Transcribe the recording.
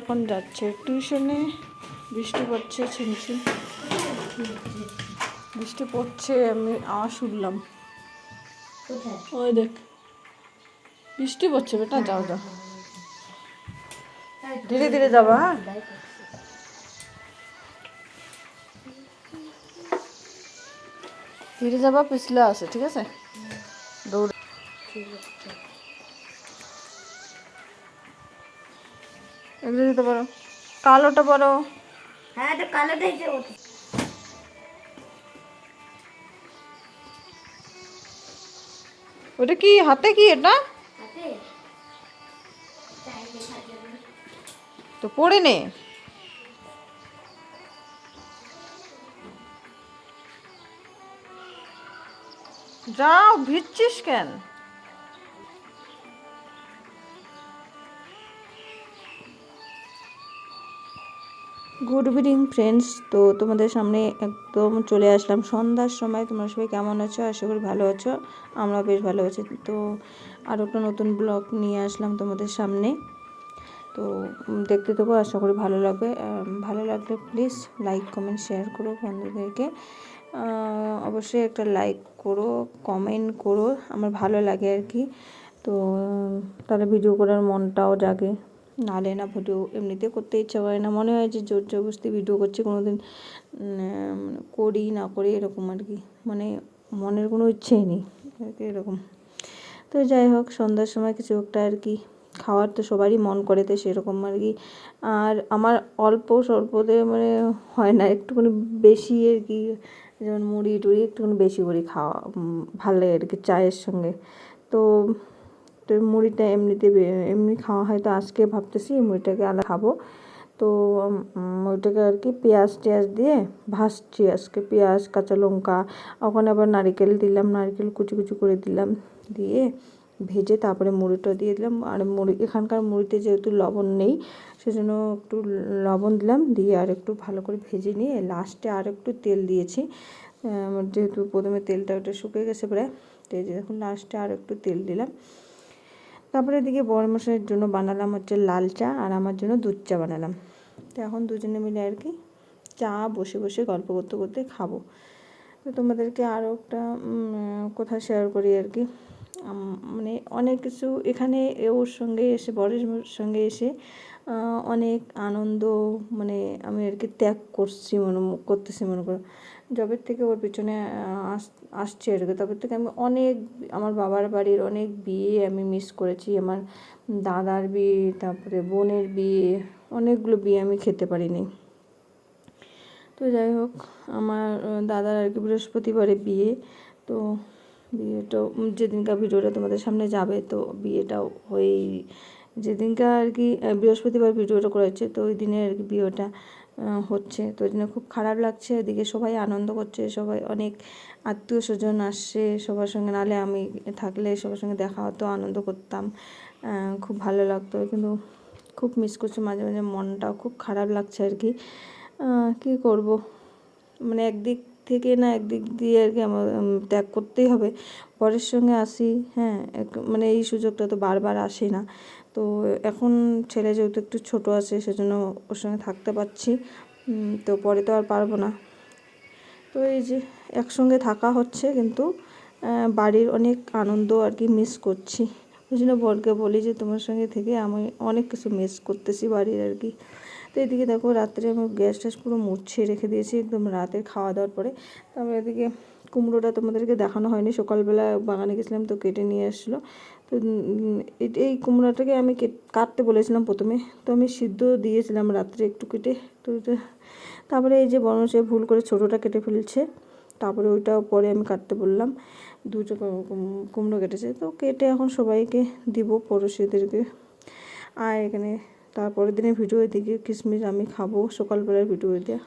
এখন যাচ্ছে। টিউশনে বৃষ্টি পড়ছে ছিমছিম বৃষ্টি পড়ছে, আমি আওয়াজ শুনলাম। ওই দেখ। বৃষ্টি পড়ছে, বেটা, যাও যাও। ধীরে ধীরে যাবা হ্যাঁ? ধীরে যাবা, পিছলে আছে, ঠিক আছে? দৌড়ে। এগুলো দিতে পারো। কালোটা পারো। হ্যাঁ কালোটাই যে ওটা ওটা কি হাতে কি এটা? তো পড়ে নে। যাও ভিজছিস কেন? গুড ইভিনিং ফ্রেন্ডস তো তোমাদের সামনে একদম চলে আসলাম সন্ধ্যার সময়। তোমরা সবাই কেমন আছো? আশা করি ভালো আছো। আমরা বেশ ভালো আছি। তো আরও একটা নতুন ব্লগ নিয়ে আসলাম তোমাদের সামনে। তো দেখতে দেবো আশা করি ভালো লাগবে। ভালো লাগলে প্লিজ লাইক কমেন্ট শেয়ার করো বন্ধুদেরকে। অবশ্যই একটা লাইক করো কমেন্ট করো। আমার ভালো লাগে আর কি। তো, তাহলে ভিডিও করার মনটাও জাগে। নালে না ভিডিও এমনিতে করতে ইচ্ছা করে না। মনে হয় যে জোর জবরদস্তি ভিডিও করছি কোনো দিন করি না করি এরকম আর কি। মানে মনের কোনো ইচ্ছেই নেই এরকম। তো যাই হোক, সন্ধ্যার সময় কিছু একটা আর কি, খাওয়ার তো সবারই মন করে তো সেরকম আর কি। আর আমার অল্প স্বল্পতে মানে হয় না, একটুখানি বেশি আর কি, যেমন মুড়ি টুড়ি একটুখানি বেশি করে খাওয়া ভালো লাগে আর কি চায়ের সঙ্গে। তো তো মুড়িটা এমনিতে এমনি খাওয়া হয়। তো আজকে ভাবতেছি মুড়িটাকে আলাদা খাব। তো উম, ওইটাকে আর কি পেঁয়াজ টেয়াজ দিয়ে ভাজছি আজকে। পেঁয়াজ কাঁচা লঙ্কা ওখানে আবার নারকেল দিলাম নারকেল কুচি কুচি করে দিলাম। দিয়ে ভেজে তারপরে মুড়িটা দিয়ে দিলাম। আর মুড়ি এখানকার মুড়িতে যেহেতু লবণ নেই সেজন্য একটু লবণ দিলাম। দিয়ে আর একটু ভালো করে ভেজে নিয়ে লাস্টে আর একটু তেল দিয়েছি। যেহেতু প্রথমে তেলটা ওটা শুকিয়ে গেছে প্রায়। তো দেখুন লাস্টে আর একটু তেল দিলাম। তারপরে এদিকে বড় মশাইয়ের জন্য বানালাম হচ্ছে লাল চা আর আমার জন্য দুধ চা বানালাম। তো এখন দুজনে মিলে আর কি চা বসে বসে গল্প করতে করতে খাব। তো তোমাদেরকে আরও একটা কথা শেয়ার করি আর কি। মানে অনেক কিছু এখানে ওর সঙ্গে এসে, বরের সঙ্গে এসে অনেক আনন্দ মানে আমি আর কি ত্যাগ করছি মনে, করতেছি মনে করো। জবের থেকে ওর পিছনে আস, আসছে আর কি। তবে থেকে আমি অনেক, আমার বাবার বাড়ির অনেক বিয়ে আমি মিস করেছি। আমার দাদার বিয়ে, তারপরে বোনের বিয়ে, অনেকগুলো বিয়ে আমি খেতে পারিনি। তো যাই হোক, আমার দাদার আর কি বৃহস্পতিবারে বিয়ে। তো বিয়েটাও যেদিনকার ভিডিওটা তোমাদের সামনে যাবে, তো বিয়েটাও হয়েই যেদিনকার আর কি বৃহস্পতিবার ভিডিওটা করা করেছে তো ওই দিনে আর কি বিয়েটা হচ্ছে। তো ওই জন্য খুব খারাপ লাগছে, এদিকে সবাই আনন্দ করছে, সবাই অনেক আত্মীয় স্বজন আসছে, সবার সঙ্গে। নাহলে আমি থাকলে সবার সঙ্গে দেখা হতো, আনন্দ করতাম খুব ভালো লাগতো। কিন্তু খুব মিস করছি মাঝে মাঝে মনটাও, খুব খারাপ লাগছে আর কি। কী করব? মানে একদিক থেকে না একদিক দিয়ে আর কি আমার ত্যাগ করতেই হবে। পরের সঙ্গে আসি হ্যাঁ মানে এই সুযোগটা তো বারবার আসে না। তো এখন ছেলে যেহেতু একটু ছোট আছে, সেজন্য ওর সঙ্গে থাকতে পারছি। তো পরে তো আর পারব না। তো এই যে একসঙ্গে থাকা হচ্ছে কিন্তু বাড়ির অনেক আনন্দ আর কি মিস করছি। ওই জন্য বরকে বলি যে তোমার সঙ্গে থেকে আমি অনেক কিছু মিস করতেছি বাড়ির আর কি। তো এদিকে দেখো রাত্রে আমি গ্যাস ট্যাস পুরো মুছে রেখে দিয়েছি একদম রাতের খাওয়া দাওয়ার পরে। তারপরে এদিকে কুমড়োটা তোমাদেরকে দেখানো হয়নি, সকালবেলা বাগানে গেছিলাম তো কেটে নিয়ে আসছিল তো এই কুমড়োটাকে আমি কেট- কাটতে বলেছিলাম প্রথমে, তো আমি সিদ্ধ দিয়েছিলাম রাত্রে একটু কেটে। তো তারপরে এই যে বড় সে ভুল করে ছোটোটা কেটে ফেলছে, তারপরে ওইটাও পরে আমি কাটতে বললাম। দুটো কুমড়ো কেটেছে, তো কেটে এখন সবাইকে দিব পড়োশিদেরকে। আর এখানে তারপরের দিনের ভিডিও এদিকে কিশমিশ আমি খাব সকালবেলার ভিডিও দিয়ে